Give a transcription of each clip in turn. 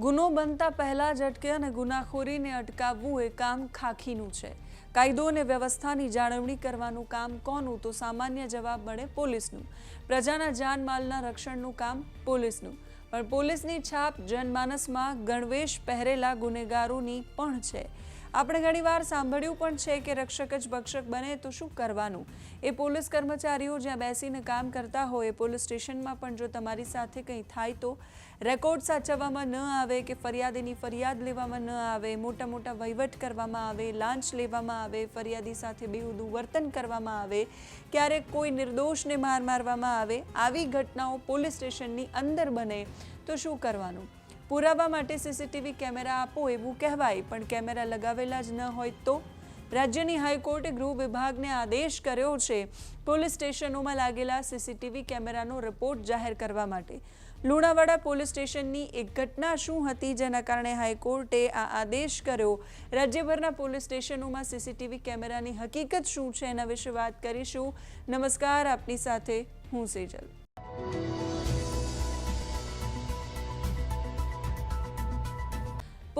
ગુનો બનતા પહેલા જ અટકે અને ગુનાખોરીને અટકાવવું એ કામ ખાખીનું છે. કાયદો અને વ્યવસ્થાની જાળવણી કરવાનું કામ કોનું તો સામાન્ય જવાબ મળે પોલીસનું. પ્રજાના જાનમાલના રક્ષણનું કામ પોલીસનું. પણ પોલીસની છાપ જનમાનસમાં ગણવેશ પહેરેલા ગુનેગારોની પણ છે. આપણે ઘણીવાર સાંભળ્યું પણ છે કે રક્ષક જ ભક્ષક બને તો શું કરવાનું? એ પોલીસ કર્મચારીઓ જ્યાં બેસીને કામ કરતા હોય પોલીસ સ્ટેશનમાં પણ જો તમારી સાથે કંઈ થાય તો રેકોર્ડ સાચવવામાં ન આવે, કે ફરિયાદીની ફરિયાદ લેવામાં ન આવે, મોટા મોટા વહીવટ કરવામાં આવે, લાંચ લેવામાં આવે, ફરિયાદી સાથે બેહુદું વર્તન કરવામાં આવે, ક્યારેક કોઈ નિર્દોષને માર મારવામાં આવે, આવી ઘટનાઓ પોલીસ સ્ટેશનની અંદર બને તો શું કરવાનું? પુરાવા માટે સીસીટીવી કેમેરા આપો એવું કહેવાય, પણ કેમેરા લગાવેલા જ ન હોય તો? રાજ્યની હાઈકોર્ટે ગૃહ વિભાગને આદેશ કર્યો છે, પોલીસ સ્ટેશનોમાં લાગેલા સીસીટીવી કેમેરાનો રિપોર્ટ જાહેર કરવા માટે. લુણાવાડા પોલીસ સ્ટેશનની એક ઘટના શું હતી જેના કારણે હાઈકોર્ટે આ આદેશ કર્યો? રાજ્યભરના પોલીસ સ્ટેશનોમાં સીસીટીવી કેમેરાની હકીકત શું છે એના વિશે વાત કરીશું. નમસ્કાર, આપની સાથે હું સેજલ.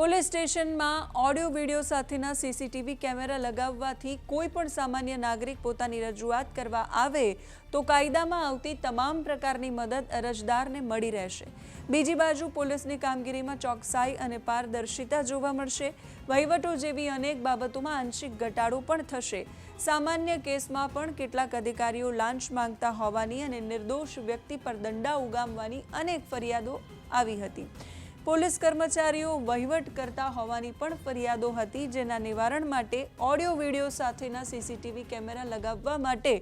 પોલીસ સ્ટેશનમાં ઓડિયો, વીડિયો સાથેના સીસીટીવી કેમેરા લગાવવાથી કોઈ પણ સામાન્ય નાગરિક પોતાની રજૂઆત કરવા આવે તો કાયદામાં આવતી તમામ પ્રકારની મદદ અરજદારને મળી રહેશે. બીજી બાજુ પોલીસની કામગીરીમાં ચોકસાઈ અને પારદર્શિતા જોવા મળશે. વહીવટો જેવી અનેક બાબતોમાં આંશિક ઘટાડો પણ થશે. સામાન્ય કેસમાં પણ કેટલાક અધિકારીઓ લાંચ માંગતા હોવાની અને નિર્દોષ વ્યક્તિ પર દંડા ઉગામવાની અનેક ફરિયાદો આવી હતી. પોલીસ કર્મચારીઓ વહીવટ કરતા હોવાની પણ ફરિયાદો હતી, જેના નિવારણ માટે ઓડિયો, વીડિયો સાથેના સીસીટીવી કેમેરા લગાવવા માટે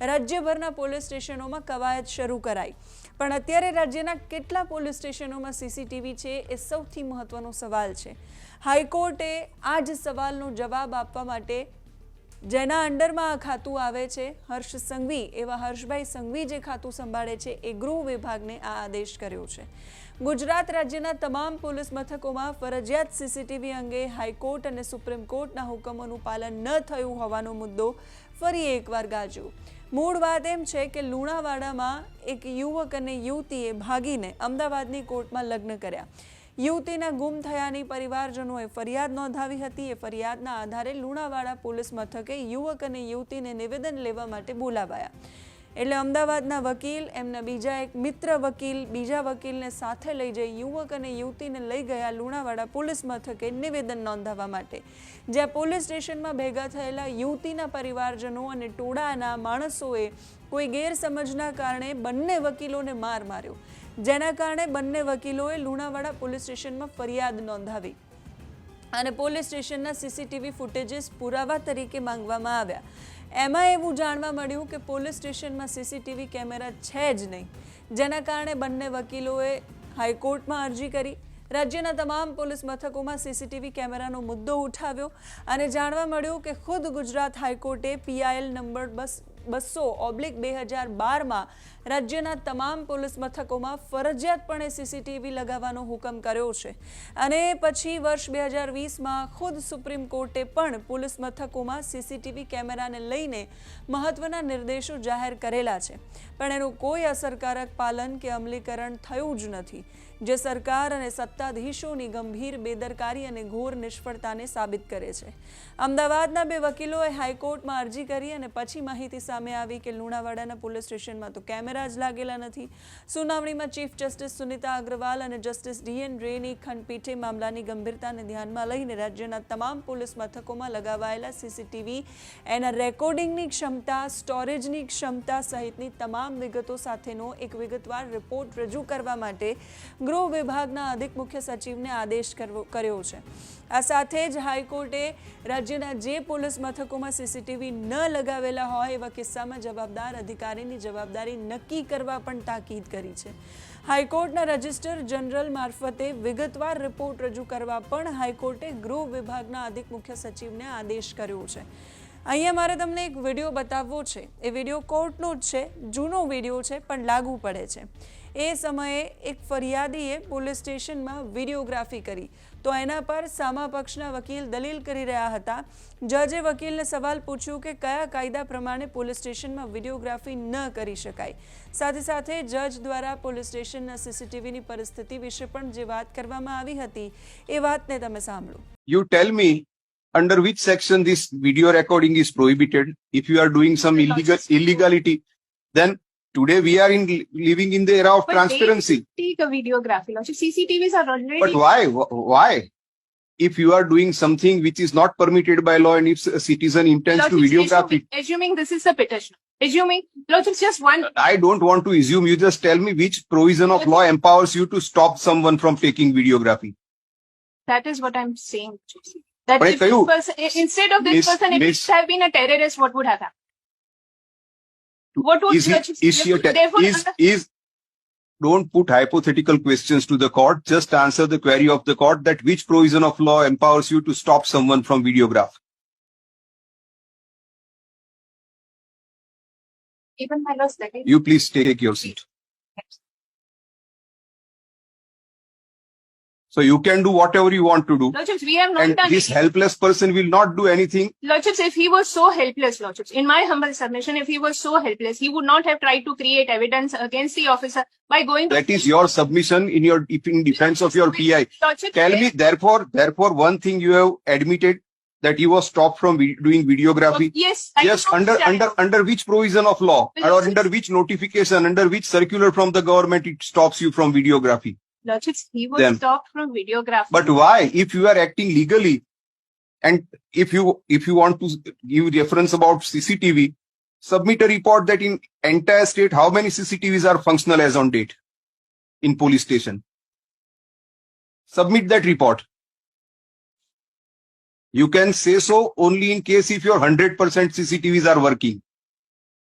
રાજ્યભરના પોલીસ સ્ટેશનોમાં કવાયત શરૂ કરાઈ. પણ અત્યારે રાજ્યના કેટલા પોલીસ સ્ટેશનોમાં સીસીટીવી છે એ સૌથી મહત્વનો સવાલ છે. હાઈકોર્ટે આ જ સવાલનો જવાબ આપવા માટે જેના અંડરમાં આ ખાતું આવે છે, હર્ષ સંઘવી, એવા હર્ષભાઈ સંઘવી જે ખાતું સંભાળે છે, એ ગૃહ વિભાગને આ આદેશ કર્યો છે. ગુજરાત રાજ્યના તમામ પોલીસ મથકોમાં ફરજિયાત સીસીટીવી અંગે હાઈકોર્ટ અને સુપ્રીમ કોર્ટના હુકમોનું પાલન ન થયું હોવાનો મુદ્દો ફરી એકવાર ગાજ્યો. મૂળ વાત એમ છે કે લુણાવાડામાં એક યુવક અને યુવતીએ ભાગીને અમદાવાદની કોર્ટમાં લગ્ન કર્યા. યુવતીના ગુમ થયાની પરિવારજનોએ ફરિયાદ નોંધાવી હતી. એ ફરિયાદના આધારે લુણાવાડા પોલીસ મથકે યુવક અને યુવતીને નિવેદન લેવા માટે બોલાવાયા. એટલે અમદાવાદના વકીલ, એમના બીજા એક મિત્ર વકીલ, બીજા વકીલને સાથે લઈ જઈ યુવક અને યુવતીને લઈ ગયા લુણાવાડા પોલીસ મથકે નિવેદન નોંધાવવા માટે. જ્યાં પોલીસ સ્ટેશનમાં ભેગા થયેલા યુવતીના પરિવારજનો અને ટોળાના માણસોએ કોઈ ગેરસમજના કારણે બંને વકીલોને માર માર્યો. જેના કારણે બંને વકીલોએ લુણાવાડા પોલીસ સ્ટેશનમાં ફરિયાદ નોંધાવી. અને પોલીસ સ્ટેશનના સીસીટીવી ફૂટેજીસ પુરાવા તરીકે માંગવામાં આવ્યા. એમાં એવું જાણવા મળ્યું કે પોલીસ સ્ટેશનમાં સીસીટીવી કેમેરા છે જ નહીં. જેના કારણે બંને વકીલોએ હાઈકોર્ટમાં અરજી કરી. રાજ્યના તમામ પોલીસ મથકોમાં સીસીટીવી કેમેરાનો મુદ્દો ઉઠાવ્યો અને જાણવા મળ્યું કે ખુદ ગુજરાત હાઈકોર્ટે પીઆઈએલ નંબર બસ બસો ઓબ્લિક બે હજાર બારમાં રાજ્યના તમામ પોલીસ મથકોમાં ફરજિયાતપણે સીસીટીવી લગાવવાનો હુકમ કર્યો છે. અને પછી વર્ષ બે હજાર વીસમાં ખુદ સુપ્રીમ કોર્ટે પણ પોલીસ મથકોમાં સીસીટીવી કેમેરાને લઈને મહત્વના નિર્દેશો જાહેર કરેલા છે. પણ એનું કોઈ અસરકારક પાલન કે અમલીકરણ થયું જ નથી. જે સરકાર અને સત્તાધીશોની ગંભીર બેદરકારી અને ઘોર નિષ્ફળતાને સાબિત કરે છે. અમદાવાદના બે વકીલોએ હાઈકોર્ટમાં અરજી કરી અને પછી માહિતી સામે આવી કે લુણાવાડાના પોલીસ સ્ટેશનમાં તો કેમેરા જ લાગેલા નથી. સુનાવણીમાં ચીફ જસ્ટિસ સુનિતા અગ્રવાલ અને જસ્ટિસ ડીએન રેની ખંડપીઠે મામલાની ગંભીરતાને ધ્યાનમાં લઈને રાજ્યના તમામ પોલીસ મથકોમાં લગાવાયેલા સીસીટીવી એના રેકોર્ડિંગની ક્ષમતા, સ્ટોરેજની ક્ષમતા સહિતની તમામ વિગતો સાથેનો એક વિગતવાર રિપોર્ટ રજૂ કરવા માટે ગૃહ વિભાગના અધિક મુખ્ય સચિવને આદેશ કર્યો છે. આ સાથે જ હાઈકોર્ટે રાજ્યના જે પોલીસ મથકોમાં સીસીટીવી ન લગાવેલા હોય એવા કિસ્સામાં જવાબદાર અધિકારીની જવાબદારી નક્કી કરવા પણ તાકીદ કરી છે. હાઈકોર્ટના રજિસ્ટર જનરલ મારફતે વિગતવાર રિપોર્ટ રજૂ કરવા પણ હાઈકોર્ટે ગૃહ વિભાગના અધિક મુખ્ય સચિવને આદેશ કર્યો છે. અહીંયા મારે તમને એક વીડિયો બતાવવો છે. એ વીડિયો કોર્ટનો જ છે, જૂનો વીડિયો છે, પણ લાગુ પડે છે. એ સમયે એક ફરિયાદીએ પોલીસ સ્ટેશનમાં વિડીયોગ્રાફી કરી. તો એના પર સામા પક્ષના વકીલ દલીલ કરી રહ્યા હતા. જજે વકીલને સવાલ પૂછ્યું કે કયા કાયદા પ્રમાણે પોલીસ સ્ટેશનમાં વિડીયોગ્રાફી ન કરી શકાય. સાથે સાથે જજ દ્વારા પોલીસ સ્ટેશનના સીસીટીવીની પરિસ્થિતિ વિશે પણ જે વાત કરવામાં આવી હતી, એ વાતને તમે સાંભળો. You tell me under which section this video recording is prohibited if you are doing some illegal illegality then today we are in living in the era of But transparency take a videography. Lordship, CCTVs are already. but why why if you are doing something which is not permitted by law and if a citizen intends to videograph it assuming, assuming this is a petitioner. Assuming, Lordship, just one. I don't want to assume. You just tell me which provision of law empowers you to stop someone from taking videography. That is what I'm saying. That if this person, instead of this Miss- person, if Miss- it have been a terrorist, what would have happened? What would Is he, is she a is is don't put hypothetical questions to the court. Just answer the query of the court that which provision of law empowers you to stop someone from videograph. even my is. You please take your seat. So you can do whatever you want to do. Lordships, we have not And done this it. helpless person will not do anything. Lordships, if he was so helpless, Lordships, in my humble submission, if he was so helpless, he would not have tried to create evidence against the officer by going to. That is your submission in your in defense of your PI. Lordships, Tell me, therefore, therefore, one thing you have admitted that he was stopped from doing videography. Yes. I Yes, under under under which provision of law or under which notification, under which circular from the government it stops you from videography. He was Then- stopped from videography. But why, if you are acting legally, and if you if you want to give reference about CCTV, submit a report that in entire state how many CCTVs are functional as on date in police station. Submit that report. You can say so only in case if your 100% CCTVs are working.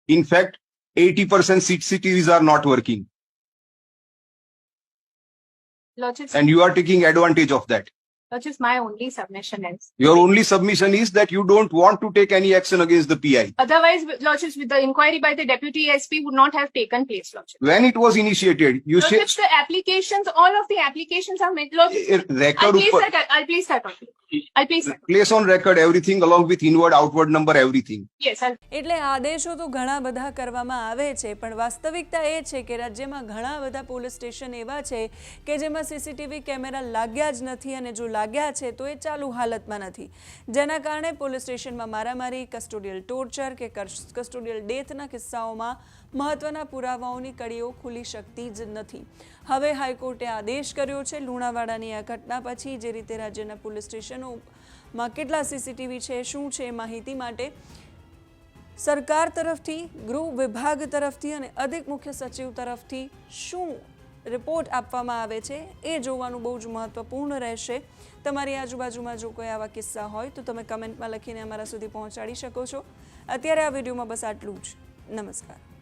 In fact, 80% CCTVs are not working and you are taking advantage of that. Lordships, my only submission is. Your only submission is that you don't want to take any action against the PI. Otherwise, Lordships, with the inquiry by the deputy SP would not have taken place, Lordships. When it was initiated, you said the applications, all of the applications are made, Lordships. eh, I'll record place upar- that, I'll place that on. I'll place that. place on record everything along with inward, outward number, everything. Yes, I'll એટલે આદેશો તો ઘણા બધા કરવામાં આવે છે પણ વાસ્તવિકતા એ છે કે રાજ્યમાં ઘણા બધા પોલીસ સ્ટેશન એવા છે કે જેમાં સીસીટીવી કેમેરા લાગ્યા જ નથી અને જો લાગ્યા છે તો એ ચાલુ હાલતમાં નથી. જેના કારણે પોલીસ સ્ટેશનમાં મારામારી, કસ્ટોડિયલ ટોર્ચર કે કસ્ટોડિયલ ડેથના કિસ્સાઓમાં મહત્વના પુરાવાઓની કડીઓ ખુલી શકતી જ નથી. હવે હાઈકોર્ટે આદેશ કર્યો છે લુણાવાડાની આ ઘટના પછી જે રીતે રાજ્યના પોલીસ સ્ટેશનોમાં કેટલા સીસીટીવી છે, શું છે માહિતી માટે સરકાર તરફથી, ગૃહ વિભાગ તરફથી અને અધિક મુખ્ય સચિવ તરફથી શું રિપોર્ટ આપવામાં આવે છે, એ જોવાનું બહુ જ મહત્વપૂર્ણ રહેશે. તમારી આજુબાજુમાં જો કોઈ આવા કિસ્સા હોય, તો તમે કમેન્ટમાં લખીને અમારા સુધી પહોંચાડી શકો છો. અત્યારે આ વિડીયોમાં બસ આટલું જ. નમસ્કાર.